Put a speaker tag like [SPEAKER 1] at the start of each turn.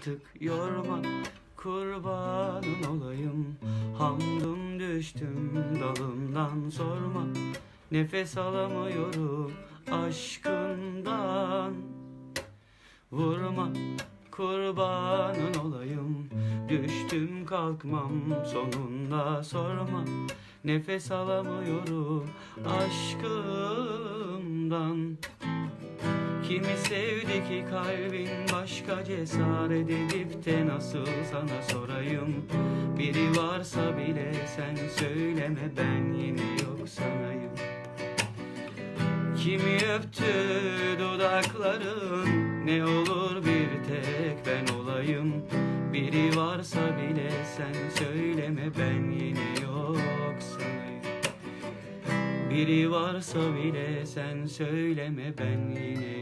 [SPEAKER 1] artık yorma Kurbanın olayım. Hamdum düştüm dalımdan sorma. Nefes alamıyorum aşkından. Vurma kurbanın olayım. Düştüm kalkmam sonunda sorma. Nefes alamıyorum aşkımdan Kimi sevdi ki kalbin başka cesaret edip de nasıl sana sorayım? Biri varsa bile sen söyleme ben yine yok sanayım. Kimi öptü dudakların Ne olur bir tek ben olayım? Biri varsa bile sen söyleme ben yine yok sanayım. Biri varsa bile sen söyleme ben yine